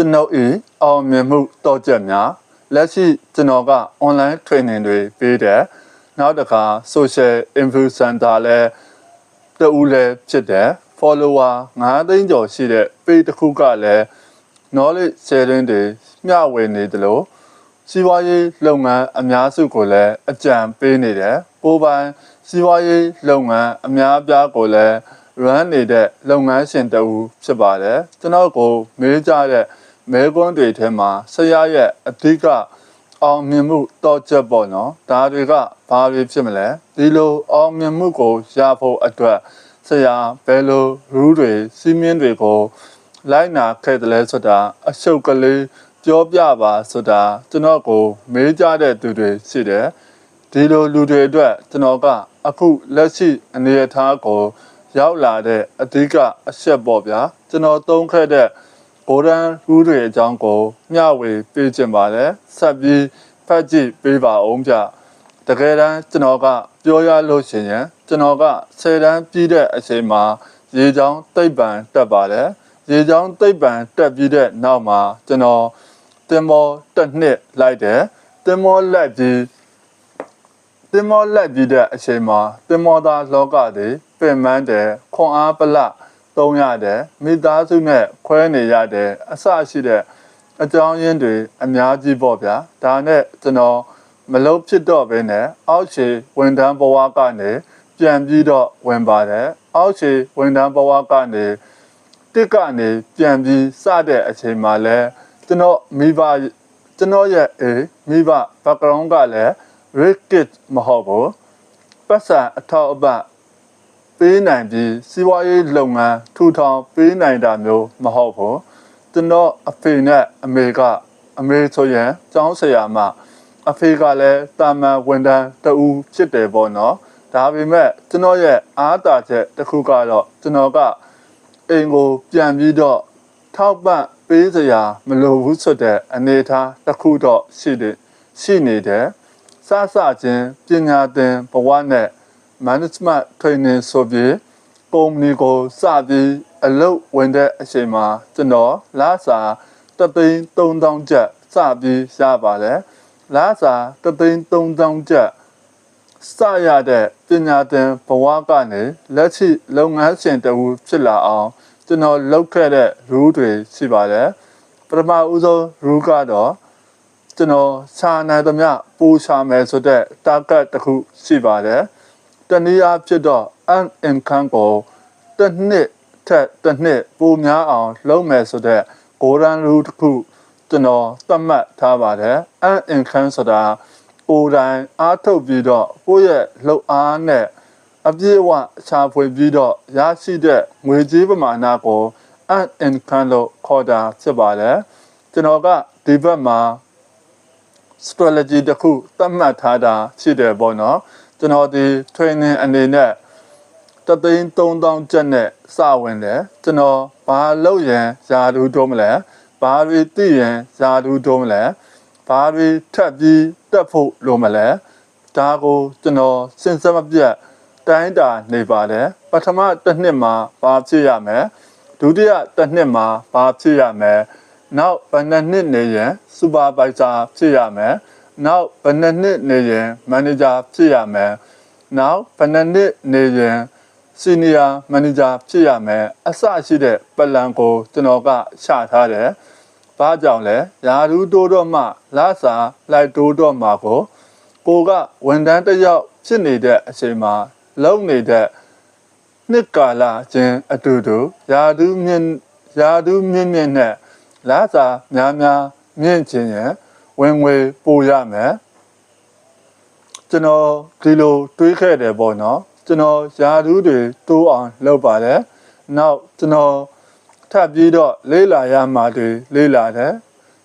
ကျွန်ုပ်၏အောင်မြင်မှုတော့ချက်များလက်ရှိကျွန်တော်က online training တွေပေးတယ်နောက်တစ်ခါ social influencer လည်းတူလည်းဖြစ်တယ် follower 9သိန်းကျော်ရှိတဲ့ page တစ်ခုကလည်း knowledge sharing တွေမျှဝေနေတယ်လို့စီးပွားရေးလုပ်ငန်းအများစုကိုလည်းအကြံပေးနေတယ်ကိုယ်ပိုင်စီးပွားရေးလုပ်ငန်းအများအပြားကိုလည်း run နေတဲ့လုပ်ငန်းရှင်တဦးဖြစ်ပါတယ်ကျွန်တော်ကိုမေးကြတဲ့ မဲကွန်းတွေထဲမှာဆရာရဲ့အဓိကအောင်မြင်မှုတော့ချက်ပေါ့နော်ဒါတွေကဘာတွေဖြစ်မလဲဒီလိုအောင်မြင်မှုကိုရဖို့အတွက်ဆရာဘယ်လို rule တွေစီးမင်းတွေကို လိုက်နာခဲ့တယ်လဲဆိုတာအရှုပ်ကလေးပြောပြပါဆိုတာကျွန်တော်ကို မေးကြတဲ့သူတွေရှိတယ်ဒီလိုလူတွေအတွက်ကျွန်တော်ကအခုလက်ရှိအနေအထားကို ရောက်လာတဲ့အဓိကအချက်ပေါ့ဗျာကျွန်တော်သုံးခဲ့တဲ့ golden rule တွေအကြောင်းကိုမျှဝေပေးခြင်းပါတယ်ဆက်ပြီးဖတ်ကြည့်ပေးပါအောင်ဗျတကယ်တမ်းကျွန်တော်ကပြောရလို့ရှိရင်ကျွန်တော်က10တန်းပြည့်တဲ့အချိန်မှာရေချောင်းတိတ်ပံတက်ပါတယ်ရေချောင်းတိတ်ပံတက်ပြီးတဲ့နောက်မှာကျွန်တော်တင်မောတစ်နှစ်လိုက်တယ်တင်မောလိုက်ပြီးတင်မောလိုက်ပြီးတဲ့အချိန်မှာတင်မောသားလောကတွေပင်ပန်းတယ်ခွန်အားပလ သုံးရတယ်မိသားစုနဲ့ခွဲနေရတယ်အဆရှိတဲ့အကြောင်းရင်းတွေအများကြီးပေါ့ဗျာဒါနဲ့ကျွန်တော်မလုံးဖြစ်တော့ဘဲနဲ့အောက်ခြေဝန်ထမ်းဘဝကနေပြန်ပြီးတော့ဝင်ပါတယ်အောက်ခြေဝန်ထမ်းဘဝကနေတစ်ကနေပြန်ပြီးစတဲ့အချိန်မှာလဲကျွန်တော်မိဘကျွန်တော်ရဲ့အေးမိဘ background ကလည်း ricket မဟုတ်ဘူးပတ်စံအထောက်အပံ့ ပေးနိုင်ပြီးစီးပွားရေးလုပ်ငန်းထူထောင်ပေးနိုင်တာမျိုးမဟုတ်ဘူးကျွန်တော်အဖေနဲ့အမေကအမေဆိုရင်ကျောင်းဆရာမအဖေကလည်းတာမန်ဝန်ထမ်းတူဖြစ်တယ်ပေါ့နော်ဒါပေမဲ့ကျွန်တော်ရဲ့အားတာချက်တစ်ခုကတော့ကျွန်တော်ကအိမ်ကိုပြန်ပြီးတော့ထောက်ပံ့ပေးစရာမလိုဘူးဆိုတဲ့အနေအထားတစ်ခုတော့ရှိတယ်ရှိနေတယ်စစချင်းပညာသင်ဘဝနဲ့ management training ဆိုပြီးကုမ္ပဏီကိုစပြီးအလုပ်ဝင်တဲ့အချိန်မှာကျွန်တော်လာစာတသိန်း3000ကျပ်စပြီးရပါတယ်လာစာတသိန်း3000ကျပ်စရတဲ့ပညာသင်ဘဝကနေလက်ရှိလုပ်ငန်းရှင်တဦးဖြစ်လာအောင်ကျွန်တော်လုပ်ခဲ့တဲ့ rule တွေရှိပါတယ်ပထမဦးဆုံး rule ကတော့ကျွန်တော်ရှာနိုင်သမျှပူရှာမယ်ဆိုတဲ့ target တစ်ခုရှိပါတယ်။ တနည်းအားဖြင့်တော့ an income ကိုတစ်နှစ်ထက်တစ်နှစ်ပိုများအောင်လုပ်မယ်ဆိုတဲ့ golden rule တစ်ခုကျွန်တော်သတ်မှတ်ထားပါတယ်။ an income ဆိုတာကိုယ်တိုင်အားထုတ်ပြီးတော့ကိုယ့်ရဲ့လုပ်အားနဲ့အပြည့်အဝရှာဖွေပြီးတော့ရရှိတဲ့ငွေကြေးပမာဏကို an income လို့ခေါ်တာဖြစ်ပါတယ်။ကျွန်တော်ကဒီဘက်မှာ strategy တစ်ခုသတ်မှတ်ထားတာရှိတယ်ပေါ့နော် ကျွန်တော်ဒီ training အနေနဲ့တသိန်း3000ကျပ်နဲ့စဝင်တယ်ကျွန်တော်ဘာလုပ်ရင်ဇာတူတိုးမလဲဘာတွေသိရင်ဇာတူတိုးမလဲဘာတွေထပ်ပြီးတက်ဖို့လိုမလဲဒါကိုကျွန်တော်စဉ်ဆက်မပြတ်တိုင်းတာနေပါတယ်ပထမတစ်နှစ်မှာဘာဖြစ်ရမလဲဒုတိယတစ်နှစ်မှာဘာဖြစ်ရမလဲနောက်ဘယ်နှစ်နှစ်နေရင်စူပါဗိုက်ဇာဖြစ်ရမယ်။ နောက်ဘယ်နှစ်နှစ်နေရင်မန်နေဂျာဖြစ်ရမယ်။နောက်ဘယ်နှစ်နှစ်နေရင်စီနီယာမန်နေဂျာဖြစ်ရမယ်။အစရှိတဲ့ပလန်ကိုကျွန်တော်ကရှာထားတယ်။ဘာကြောင့်လဲ။ယာရူတိုးတော့မှလာစာလိုက်တိုးတော့မှကိုကိုကဝန်တန်းတစ်ယောက်ဖြစ်နေတဲ့အချိန်မှာလုံနေတဲ့နှစ်ကာလချင်းအတူတူယာဒူးမြင့်ယာဒူးမြင့်မြင့်နဲ့လာစာများများမြင့်ခြင်းရင် ဝင်ငွေပိုရမယ်ကျွန်တော်ဒီလိုတွေးခဲ့တယ်ပေါ့နော်ကျွန်တော်ယာဒူးတွေတိုးအောင်လုပ်ပါတယ်နောက်ကျွန်တော်ထပ်ပြီးတော့လေးလာရမှာတွေလေးလာတယ်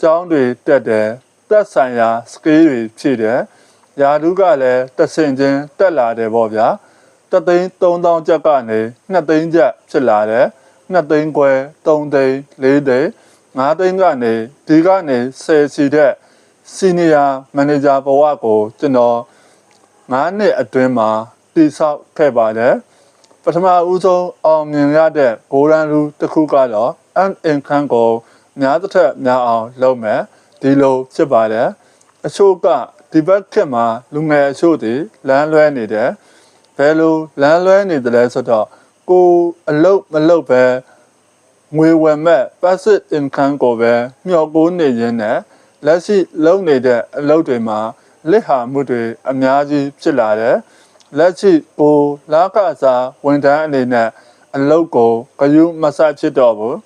ကျောင်းတွေတက်တယ်တက်ဆိုင်ရာ skill တွေဖြည့်တယ်ယာဒူးကလည်းတက်ဆင်ချင်းတက်လာတယ်ပေါ့ဗျာတသိန်း3000ကျပ်ကနေ2သိန်းကျပ်ဖြစ်လာတယ်2သိန်းခွဲ3သိန်း4သိန်း9သိန်းကနေဒီကနေ10စီတဲ့ senior manager ဘဝကိုကျွန်တော်9နှစ်အတွင်းမှာတည်ဆောက်ခဲ့ပါတယ်ပထမဦးဆုံးအောင်မြင်ရတဲ့ golden rule တစ်ခုကတော့ an income ကိုများတစ်ထက်များအောင်လုပ်မယ်ဒီလိုဖြစ်ပါတယ်အချို့ကဒီဘက်ခက်မှာလူငယ်အချို့တွေလမ်းလွဲနေတယ်ဘယ်လိုလမ်းလွဲနေတယ်လဲဆိုတော့ကိုအလုတ်မလုတ်ပဲငွေဝင်မဲ့ passive income ကိုပဲမျှော်ကိုးနေရင်းနဲ့ လက်ရှိလုပ်နေတဲ့အလုပ်တွေမှာလက်ဟာမှုတွေအများကြီးဖြစ်လာတယ်လက်ရှိကိုလာကစားဝန်ထမ်းအနေနဲ့အလုပ်ကိုဂရုမစိုက်ဖြစ်တော့ဘူး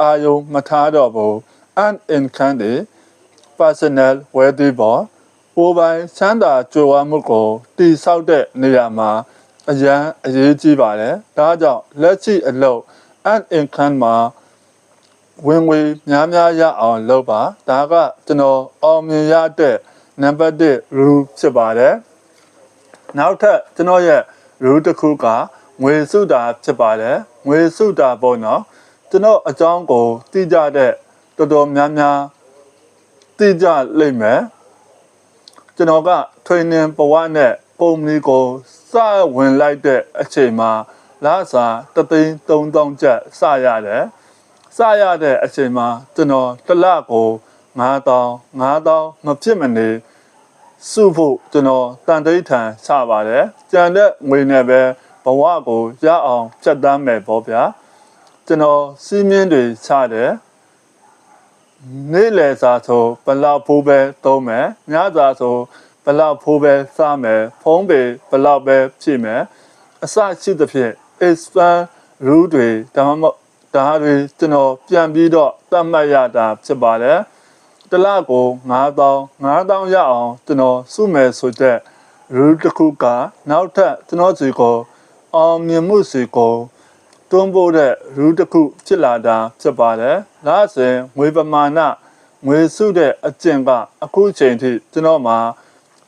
အာယုံမထားတော့ဘူး and income တွေ personal wealthy ပေါ်ကိုယ်ပိုင်ချမ်းသာကြွယ်ဝမှုကိုတည်ဆောက်တဲ့နေရာမှာအရန်အရေးကြီးပါတယ်ဒါကြောင့်လက်ရှိအလုပ် and income မှာ ဝင်ငွေများများရအောင်လုပ်ပါဒါကကျွန်တော်အောင်မြင်ရတဲ့နံပါတ်1 rule ဖြစ်ပါတယ်နောက်ထပ်ကျွန်တော်ရဲ့ rule တစ်ခုကငွေစုတာဖြစ်ပါတယ်ငွေစုတာပေါ့နော်ကျွန်တော်အကြောင်းကိုသိကြတဲ့တော်တော်များများသိကြလိမ့်မယ်ကျွန်တော်က training ဘဝနဲ့ကုမ္ပဏီကိုစဝင်လိုက်တဲ့အချိန်မှာလာစာတသိန်း3000ကျပ်စရတယ် စရတဲ့အချိန်မှာကျွန်တော်တစ်လကို9000 9000မဖြစ်မနေစုဖို့ကျွန်တော်တန်တိဋ္ဌာန်ချပါတယ်ကြံတဲ့ငွေနဲ့ပဲဘဝကိုရအောင်ဖြတ်တန်းမယ်ပေါ့ဗျာကျွန်တော်စီးမြင်းတွေချတယ်နေ့လယ်စာဆိုဘလောက်ဖိုးပဲသုံးမယ်ညစာဆိုဘလောက်ဖိုးပဲစားမယ်ဖုံးပေဘလောက်ပဲဖြည့်မယ်အစရှိသဖြင့် expand rule တွေဒါမှမဟုတ် ဒါတွေကျွန်တော်ပြန်ပြီးတော့သတ်မှတ်ရတာဖြစ်ပါတယ်တစ်လကို9000 9000ရအောင်ကျွန်တော်စုမယ်ဆိုတဲ့ rule တစ်ခုကနောက်ထပ်ကျွန်တော်စီကိုအောင်မြင်မှုစီကိုတွန်းပို့တဲ့ rule တစ်ခုဖြစ်လာတာဖြစ်ပါတယ်။ဒါအစဉ်ငွေပမာဏငွေစုတဲ့အကျင့်ကအခုချိန်ထိကျွန်တော်မှာ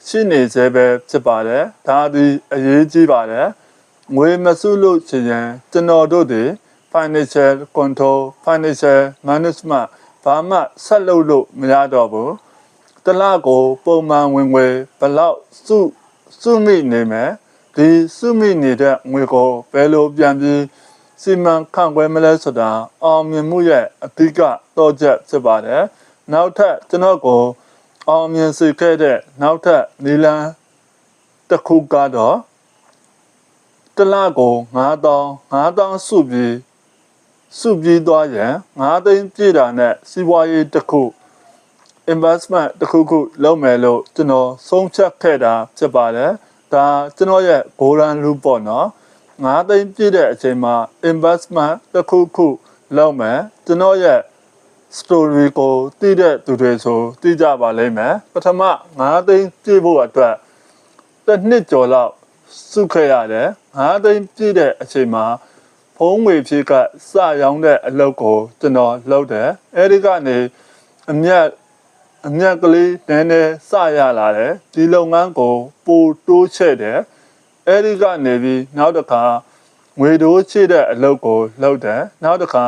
ရှိနေသေးပဲဖြစ်ပါတယ်။ဒါဒီအရေးကြီးပါတယ်။ငွေမစုလို့ချင်ရင်ကျွန်တော်တို့တွေ financial control financial management ဘာမှဆက်လုပ်လို့မရတော့ဘူး။တစ်လကိုပုံမှန်ဝင်ငွေဘယ်လောက်စုစုမိနေမယ်ဒီစုမိနေတဲ့ငွေကိုဘယ်လိုပြန်ပြီးစီမံခန့်ခွဲမလဲဆိုတာအောင်မြင်မှုရဲ့အဓိကတော့ချက်ဖြစ်ပါတယ်။နောက်ထပ်ကျွန်တော်ကိုအောင်မြင်စေခဲ့တဲ့နောက်ထပ်နီလန်တစ်ခုကတော့တစ်လကို9000 9000စုပြီး စုပြီးသွားရင်9သိန်းပြည့်တာနဲ့စီးပွားရေးတစ်ခု investment တစ်ခုခုလုပ်မယ်လို့ကျွန်တော်ဆုံးဖြတ်ခဲ့တာဖြစ်ပါတယ်ဒါကျွန်တော်ရဲ့ golden rule ပေါ့နော်9သိန်းပြည့်တဲ့အချိန်မှာ investment တစ်ခုခုလုပ်မယ်ကျွန်တော်ရဲ့ story ကိုသိတဲ့သူတွေဆိုသိကြပါလိမ့်မယ်ပထမ9သိန်းပြည့်ဖို့အတွက်တစ်နှစ်ကျော်လောက်စုခဲ့ရတယ်9သိန်းပြည့်တဲ့အချိန်မှာ ဖုံးငွေဖြည့်ကစရောင်းတဲ့အလုပ်ကိုကျွန်တော်လုပ်တယ်အဲဒီကနေအမြတ်အမြတ်ကလေးနည်းနည်းစရလာတယ်ဒီလုပ်ငန်းကိုပိုတိုးချဲ့တယ်အဲဒီကနေပြီးနောက်တစ်ခါငွေတိုးချဲ့တဲ့အလုပ်ကိုလုပ်တယ်နောက်တစ်ခါ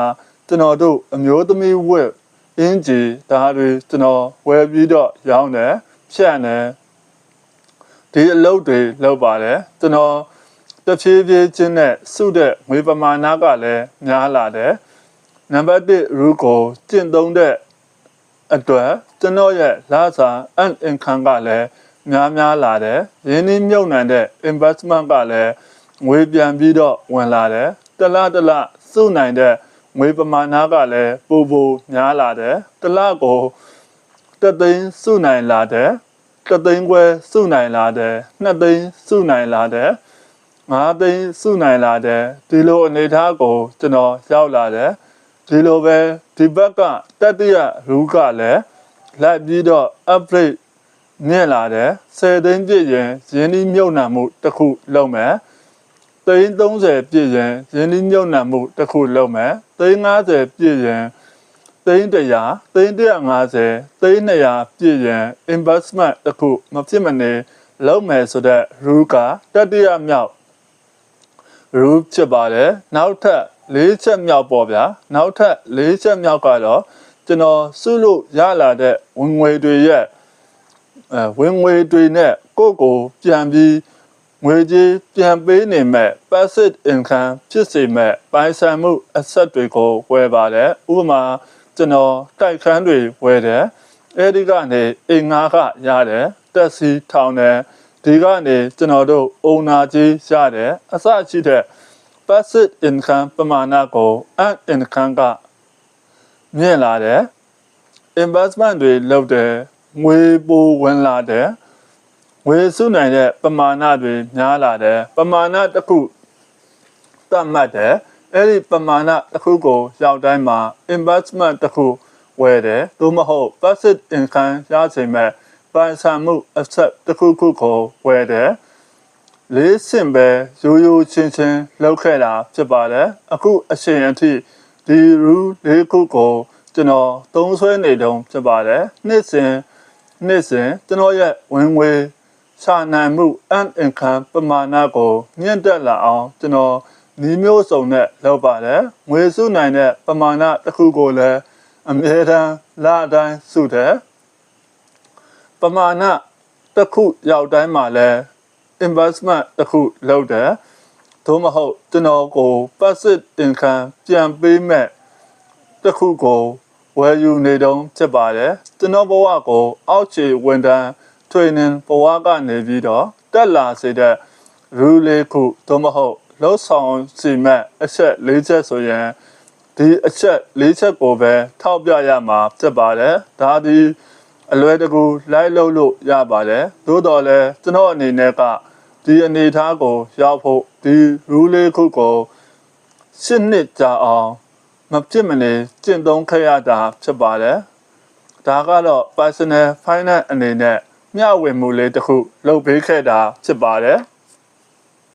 ကျွန်တော်တို့အမျိုးသမီးဝက်အင်ဂျီဒါတွေကျွန်တော်ဝယ်ပြီးတော့ရောင်းတယ်ဖြန့်တယ်ဒီအလုပ်တွေလုပ်ပါတယ်ကျွန်တော် တဖြည်းဖြည်းချင်းနဲ့စုတဲ့ငွေပမာဏကလည်းများလာတယ်နံပါတ်1 rule ကိုကျင့်သုံးတဲ့အတွက်ကျွန်တော်ရဲ့လာစာ and income ကလည်းများများလာတယ်ရင်းနှီးမြုပ်နှံတဲ့ investment ကလည်းငွေပြန်ပြီးတော့ဝင်လာတယ်တလားတလားစုနိုင်တဲ့ငွေပမာဏကလည်းပိုပိုများလာတယ်တလားကိုတသိန်းစုနိုင်လာတယ်တသိန်းခွဲစုနိုင်လာတယ်နှစ်သိန်းစုနိုင်လာတယ် ငါးသိန်းစုနိုင်လာတယ်ဒီလိုအနေထားကိုကျွန်တော်ရောက်လာတယ်ဒီလိုပဲဒီဘက်ကတတိယရူးကလည်းလိုက်ပြီးတော့ upgrade မြင့်လာတယ်10သိန်းပြည့်ရင်ရင်းနှီးမြုပ်နှံမှုတစ်ခုလုပ်မယ်သိန်း30ပြည့်ရင်ရင်းနှီးမြုပ်နှံမှုတစ်ခုလုပ်မယ်သိန်း50ပြည့်ရင်သိန်း100သိန်း150သိန်း200ပြည့်ရင် investment တစ်ခုမဖြစ်မနေလုပ်မယ်ဆိုတဲ့ rule ကတတိယမြောက် rule ဖြစ်ပါတယ်နောက်ထပ်၄ချက်မြောက်ပေါ့ဗျာနောက်ထပ်၄ချက်မြောက်ကတော့ကျွန်တော်စုလို့ရလာတဲ့ဝင်ငွေတွေရဲ့အဲဝင်ငွေတွေနဲ့ကိုယ့်ကိုပြန်ပြီးငွေကြေးပြန်ပေးနေမဲ့ passive income ဖြစ်စေမဲ့ပိုင်ဆိုင်မှု asset တွေကိုဝယ်ပါတယ်ဥပမာကျွန်တော်တိုက်ခန်းတွေဝယ်တယ်အဲဒီကနေအိမ်ငါးကရတယ်တက်စီထောင်တယ် ဒီကနေကျွန်တော်တို့အုံနာကြီးရတယ်အစရှိတဲ့ passive income ပမာဏကို earned income ကမြင့်လာတယ် investment တွေလုပ်တယ်ငွေပိုဝင်လာတယ်ငွေစုနိုင်တဲ့ပမာဏတွေများလာတယ်ပမာဏတစ်ခုသတ်မှတ်တယ်အဲ့ဒီပမာဏတစ်ခုကိုရောက်တိုင်းမှာ investment တစ်ခုဝယ်တယ်သို့မဟုတ် passive income ရချိန်မဲ့ ပိုင်ဆိုင်မှု asset တစ်ခုခုကိုဝယ်တယ်လေးစင်ပဲရိုးရိုးချင်းချင်းလောက်ခဲ့တာဖြစ်ပါတယ်အခုအချိန်အထိဒီ rule လေးခုကိုကျွန်တော်သုံးဆွဲနေတုန်းဖြစ်ပါတယ်နှစ်စဉ်နှစ်စဉ်ကျွန်တော်ရဲ့ဝင်ငွေစာနိုင်မှု and income ပမာဏကိုမြင့်တက်လာအောင်ကျွန်တော်ဤမျိုးစုံနဲ့လုပ်ပါတယ်ငွေစုနိုင်တဲ့ပမာဏတစ်ခုကိုလည်းအမြဲတမ်းလာတိုင်းစုတယ် ပမာဏတစ်ခုရောက်တိုင်းမှာလည်း investment တစ်ခုလုပ်တယ်သို့မဟုတ်ကျွန်တော်ကို passive income ပြန်ပေးမဲ့တစ်ခုကိုဝယ်ယူနေတုံးဖြစ်ပါတယ်ကျွန်တော်ဘဝကိုအောက်ခြေဝန်ထမ်း training ဘဝကနေပြီးတော့တက်လာစေတဲ့ rule လေးခုသို့မဟုတ်လောက်ဆောင်စီမဲ့အချက်၄ချက်ဆိုရင်ဒီအချက်၄ချက်ကိုပဲထောက်ပြရမှာဖြစ်ပါတယ်ဒါဒီ အလွယ်တကူလိုက်လို့လို့ရပါတယ်သို့တော်လည်းကျွန်တော်အနေနဲ့ကဒီအနေအထားကိုရောက်ဖို့ဒီ rule လေးခုကိုရှစ်နှစ်ကြာအောင်မဖြစ်မနေကျင့်သုံးခဲ့ရတာဖြစ်ပါတယ်ဒါကတော့ personal finance အနေနဲ့မျှဝေမှုလေးတစ်ခုလုပ်ပေးခဲ့တာဖြစ်ပါတယ်